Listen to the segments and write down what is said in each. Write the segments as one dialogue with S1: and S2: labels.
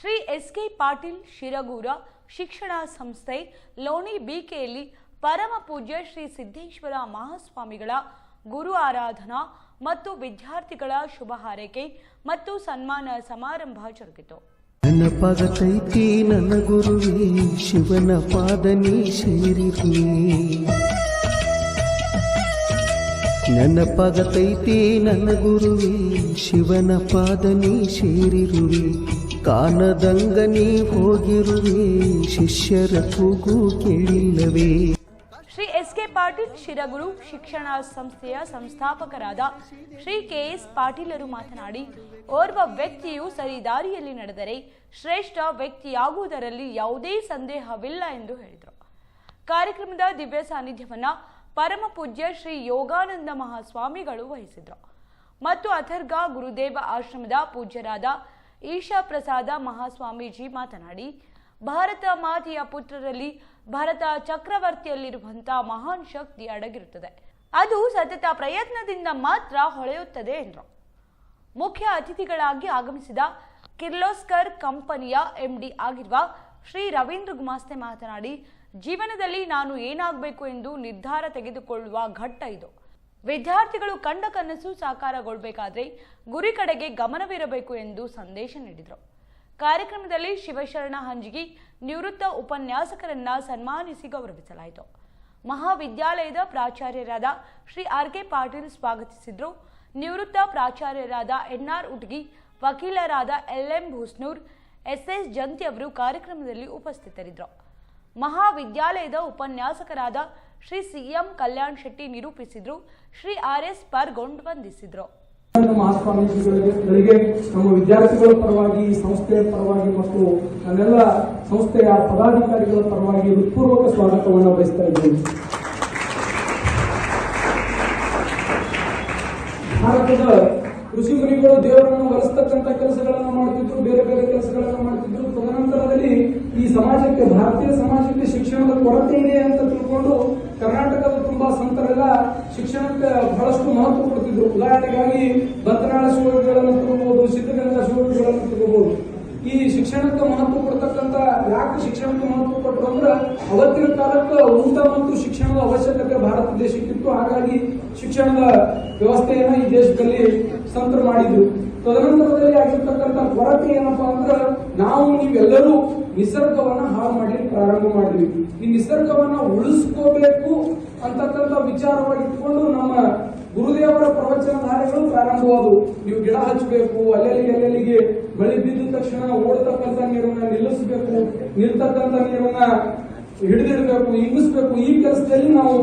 S1: Shri S K Patil Shiragur ಶಿಕ್ಷಣ ಸಂಸ್ಥೆ ಲೋಣಿ ಬಿಕೆಯಲ್ಲಿ ಪರಮ ಪೂಜ್ಯ ಶ್ರೀ ಸಿದ್ದೇಶ್ವರ ಮಹಾಸ್ವಾಮಿಗಳ ಗುರು ಆರಾಧನಾ ಮತ್ತು ವಿದ್ಯಾರ್ಥಿಗಳ ಶುಭ ಹಾರೈಕೆ ಮತ್ತು ಸನ್ಮಾನ ಸಮಾರಂಭ ಜರುಗಿತು.
S2: ನೆನಪಾಗತೈತಿ ನನ್ನ ಗುರುವೇ, ಶಿವನ ಪಾದ ನೀ ಸೇರಿರುವೆ ನೆನಪಾಗತೈತಿ ನನ್ನ ಗುರುವೇ, ಶಿವನ ಪಾದ ನೀ ಸೇರಿರುವೆ ಕಾನದಂಗ ನೀ ಹೋಗಿರುವೆ ಶಿಷ್ಯರ ಕೂಗು ಕೇಳಿಲ್ಲವೇ.
S1: ಶ್ರೀ ಎಸ್ ಕೆ ಪಾಟೀಲ್ ಶಿರಗುರು ಶಿಕ್ಷಣ ಸಂಸ್ಥೆಯ ಸಂಸ್ಥಾಪಕರಾದ ಶ್ರೀ ಕೆ ಎಸ್ ಪಾಟೀಲರು ಮಾತನಾಡಿ, ಓರ್ವ ವ್ಯಕ್ತಿಯು ಸರಿ ದಾರಿಯಲ್ಲಿ ನಡೆದರೆ ಶ್ರೇಷ್ಠ ವ್ಯಕ್ತಿಯಾಗುವುದರಲ್ಲಿ ಯಾವುದೇ ಸಂದೇಹವಿಲ್ಲ ಎಂದು ಹೇಳಿದರು. ಕಾರ್ಯಕ್ರಮದ ದಿವ್ಯ ಸಾನ್ನಿಧ್ಯವನ್ನು ಪರಮ ಪೂಜ್ಯ ಶ್ರೀ ಯೋಗಾನಂದ ಮಹಾಸ್ವಾಮಿಗಳು ವಹಿಸಿದರು ಮತ್ತು ಅಥರ್ಗ ಗುರುದೇವ ಆಶ್ರಮದ ಪೂಜ್ಯರಾದ ಈಶಾ ಪ್ರಸಾದ ಮಹಾಸ್ವಾಮೀಜಿ ಮಾತನಾಡಿ, ಭಾರತ ಮಾತೆಯ ಪುತ್ರರಲ್ಲಿ ಭಾರತ ಚಕ್ರವರ್ತಿಯಲ್ಲಿರುವಂತಹ ಮಹಾನ್ ಶಕ್ತಿ ಅಡಗಿರುತ್ತದೆ. ಅದು ಸತತ ಪ್ರಯತ್ನದಿಂದ ಮಾತ್ರ ಹೊಳೆಯುತ್ತದೆ ಎಂದರು. ಮುಖ್ಯ ಅತಿಥಿಗಳಾಗಿ ಆಗಮಿಸಿದ ಕಿರ್ಲೋಸ್ಕರ್ ಕಂಪನಿಯ ಎಂಡಿ ಆಗಿರುವ ಶ್ರೀ ರವೀಂದ್ರ ಗುಮಾಸ್ತೆ ಮಾತನಾಡಿ, ಜೀವನದಲ್ಲಿ ನಾನು ಏನಾಗಬೇಕು ಎಂದು ನಿರ್ಧಾರ ತೆಗೆದುಕೊಳ್ಳುವ ಘಟ್ಟ ಇದು. ವಿದ್ಯಾರ್ಥಿಗಳು ಕಂಡ ಕನಸು ಸಾಕಾರಗೊಳ್ಳಬೇಕಾದ್ರೆ ಗುರಿ ಕಡೆಗೆ ಗಮನವಿರಬೇಕು ಎಂದು ಸಂದೇಶ ನೀಡಿದರು. ಕಾರ್ಯಕ್ರಮದಲ್ಲಿ ಶಿವಶರಣ ಹಂಜಿಗಿ, ನಿವೃತ್ತ ಉಪನ್ಯಾಸಕರನ್ನ ಸನ್ಮಾನಿಸಿ ಗೌರವಿಸಲಾಯಿತು. ಮಹಾವಿದ್ಯಾಲಯದ ಪ್ರಾಚಾರ್ಯರಾದ ಶ್ರೀ ಆರ್ ಕೆ ಪಾಟೀಲ್ ಸ್ವಾಗತಿಸಿದ್ರು. ನಿವೃತ್ತ ಪ್ರಾಚಾರ್ಯರಾದ ಎನ್ಆರ್ ಉಟ್ಗಿ, ವಕೀಲರಾದ L M Bhusnur, S S Janti ಅವರು ಕಾರ್ಯಕ್ರಮದಲ್ಲಿ ಉಪಸ್ಥಿತರಿದ್ದರು. ಮಹಾವಿದ್ಯಾಲಯದ ಉಪನ್ಯಾಸಕರಾದ ಶ್ರೀ ಸಿಎಂ ಕಲ್ಯಾಣ್ ಶೆಟ್ಟಿ ನಿರೂಪಿಸಿದ್ರು, ಶ್ರೀ ಆರ್ ಎಸ್ ಪರ್ಗೊಂಡ್ ವಂದಿಸಿದ್ರು.
S3: ನಮ್ಮ ನಮ್ಮ ವಿದ್ಯಾರ್ಥಿಗಳ ಪರವಾಗಿ ಸಂಸ್ಥೆಯ ಪರವಾಗಿ ಮತ್ತು ನನ್ನೆಲ್ಲ ಸಂಸ್ಥೆಯ ಪದಾಧಿಕಾರಿಗಳ ಪರವಾಗಿ ಹೃತ್ಪೂರ್ವಕ ಸ್ವಾಗತವನ್ನು ಬಯಸ್ತಾ ಇದ್ದೇನೆ. ಭಾರತದ ಋಷಿ ಮುನಿಗಳು ದೇವರನ್ನು ಒಲಿಸ್ತಕ್ಕಂಥ ಕೆಲಸಗಳನ್ನು ಮಾಡ್ತಿದ್ರು, ಬೇರೆ ಬೇರೆ ಕೆಲಸಗಳನ್ನು ಮಾಡ್ತಿದ್ರು. ತದನಂತರದಲ್ಲಿ ಈ ಸಮಾಜಕ್ಕೆ, ಭಾರತೀಯ ಸಮಾಜಕ್ಕೆ ಶಿಕ್ಷಣದ ಕೊರತೆ ಇದೆ ಅಂತ ತಿಳ್ಕೊಂಡು ಕರ್ನಾಟಕದ ತುಂಬಾ ಸಂತರೆಲ್ಲ ಶಿಕ್ಷಣಕ್ಕೆ ಬಹಳಷ್ಟು ಮಹತ್ವ ಕೊಡ್ತಿದ್ರು. ಉದಾಹರಣೆಗಾಗಿ ಭದ್ರಾಳ ಶಿವಗಳನ್ನು ತಗೋಬಹುದು ಸಿದ್ಧಗಂಗಾ ಶಿವಗಳನ್ನು ತಗೋಬಹುದು ಈ ಶಿಕ್ಷಣಕ್ಕೆ ಮಹತ್ವ ಕೊಡ್ತಕ್ಕಂತ ಯಾಕೆ ಶಿಕ್ಷಣಕ್ಕೆ ಮಹತ್ವ ಕೊಟ್ಟರು ಅಂದ್ರೆ ಅವತ್ತಿನ ಕಾಲಕ್ಕೆ ಊಟ ಮತ್ತು ಶಿಕ್ಷಣದ ಅವಶ್ಯಕತೆ ಭಾರತ ದೇಶಕ್ಕಿತ್ತು. ಹಾಗಾಗಿ ಶಿಕ್ಷಣದ ವ್ಯವಸ್ಥೆಯನ್ನ ಈ ದೇಶದಲ್ಲಿ ಸಂತರು ಮಾಡಿದ್ರು. ತದನಂತರದಲ್ಲಿ ಆಗಿರ್ತಕ್ಕಂಥ ನಾವು ನೀವೆಲ್ಲರೂ ನಿಸರ್ಗವನ್ನ ಹಾಳು ಮಾಡಿ ಪ್ರಾರಂಭ ಮಾಡಿದ್ವಿ. ಈ ನಿಸರ್ಗವನ್ನ ಉಳಿಸ್ಕೋಬೇಕು ಅಂತಕ್ಕಂಥ ವಿಚಾರವಾಗಿ ಇಟ್ಕೊಂಡು ನಮ್ಮ ಗುರುದೇವರ ಪ್ರವಚನಧಾರೆಗಳು ಪ್ರಾರಂಭವಾದವು. ನೀವು ಗಿಡ ಹಚ್ಚಬೇಕು ಅಲ್ಲೆಲ್ಲಿ ಅಲ್ಲೆಲ್ಲಿಗೆ ಮಳೆ ಬಿದ್ದ ತಕ್ಷಣ ಓಡತಕ್ಕಂಥ ನೀರನ್ನ ನಿಲ್ಲಿಸಬೇಕು, ನಿಲ್ತಕ್ಕಂಥ ನೀರನ್ನ ಹಿಡಿದಿಡಬೇಕು, ಇಂಗಿಸ್ಬೇಕು, ಈ ಕೆಲಸದಲ್ಲಿ ನಾವು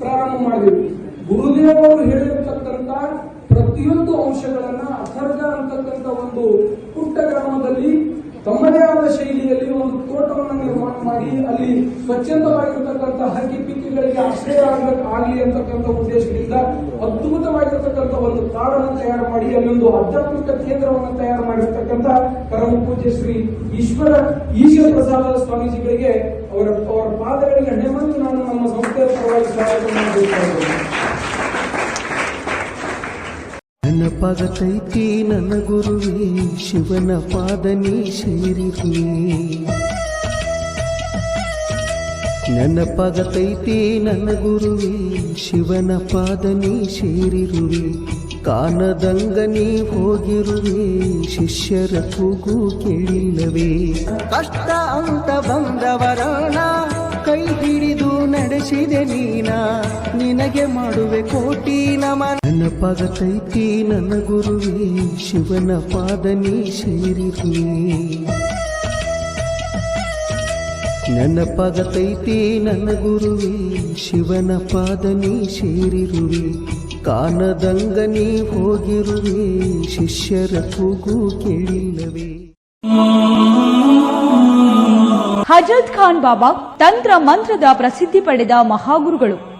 S3: ಪ್ರಾರಂಭ ಮಾಡಿದ್ವಿ. ಗುರುದೇವರು ಹೇಳಿರ್ತಕ್ಕಂಥ ಪ್ರತಿಯೊಂದು ಅಂಶಗಳನ್ನ ಅಥರ್ಗ ಅಂತಕ್ಕಂಥ ಒಂದು ಪುಟ್ಟ ಗ್ರಾಮದಲ್ಲಿ ತಮ್ಮದೇ ಆದ ಶೈಲಿಯಲ್ಲಿ ಒಂದು ತೋಟವನ್ನು ನಿರ್ಮಾಣ ಮಾಡಿ, ಅಲ್ಲಿ ಸ್ವಚ್ಛಂದವಾಗಿರ್ತಕ್ಕಂಥ ಹಕ್ಕಿ ಪಿಕ್ಕಿಗಳಿಗೆ ಆಶ್ರಯ ಆಗಲಿ ಅಂತಕ್ಕಂಥ ಉದ್ದೇಶದಿಂದ ಅದ್ಭುತವಾಗಿರ್ತಕ್ಕಂಥ ಒಂದು ಕಾಡನ್ನು ತಯಾರು ಮಾಡಿ, ಅಲ್ಲೊಂದು ಆಧ್ಯಾತ್ಮಿಕ ಕೇಂದ್ರವನ್ನು ತಯಾರು ಮಾಡಿರ್ತಕ್ಕಂಥ ಪರಮ ಪೂಜ್ಯ ಶ್ರೀ ಈಶ್ವರ ಈಶ್ವರ ಪ್ರಸಾದ ಸ್ವಾಮೀಜಿಗಳಿಗೆ ಅವರ ಅವರ ಪಾದಗಳಿಗೆ ಹಣೆಮಂದು ನಾನು ನಮ್ಮ ಸಂಸ್ಥೆಯ ಪರವಾಗಿ.
S2: ನೆನಪಾಗತೈತಿ ನನ್ನ ಗುರುವೇ, ಶಿವನ ಪಾದ ನೀ ನನ್ನ ನೆನಪಾಗತೈತಿ ನನ್ನ ಗುರುವೇ, ಶಿವನ ಪಾದ ನೀ ಸೇರಿರುವೆ. ಕಾನದಂಗ ನೀ ಹೋಗಿರುವೆ, ಶಿಷ್ಯರ ಕೂಗು ಕೇಳಿಲ್ಲವೇ. ಕಷ್ಟ ಅಂತ ಬಂದವರಣ, ಕೈ ಹಿಡಿದು ನಡೆಸಿದೆ ನೀನ. ನಿನಗೆ ಮಾಡುವೆ ಕೋಟಿ ನಮನ. ನೆನಪಾಗತೈತಿ ನನ್ನ ಗುರುವೇ, ಶಿವನ ಪಾದ ನೀ ಸೇರಿರುವೆ ನೆನಪಾಗತೈತಿ ನನ್ನ ಗುರುವೇ, ಶಿವನ ಪಾದನಿ ಸೇರಿರುವೆ. ಕಾನದಂಗ ನೀ ಹೋಗಿರುವೆ, ಶಿಷ್ಯರ ಕೂಗು ಕೇಳಿಲ್ಲವೆ.
S1: ಹಜರತ್ ಖಾನ್ ಬಾಬಾ ತಂತ್ರ ಮಂತ್ರದ ಪ್ರಸಿದ್ಧಿ ಪಡೆದ ಮಹಾಗುರುಗಳು.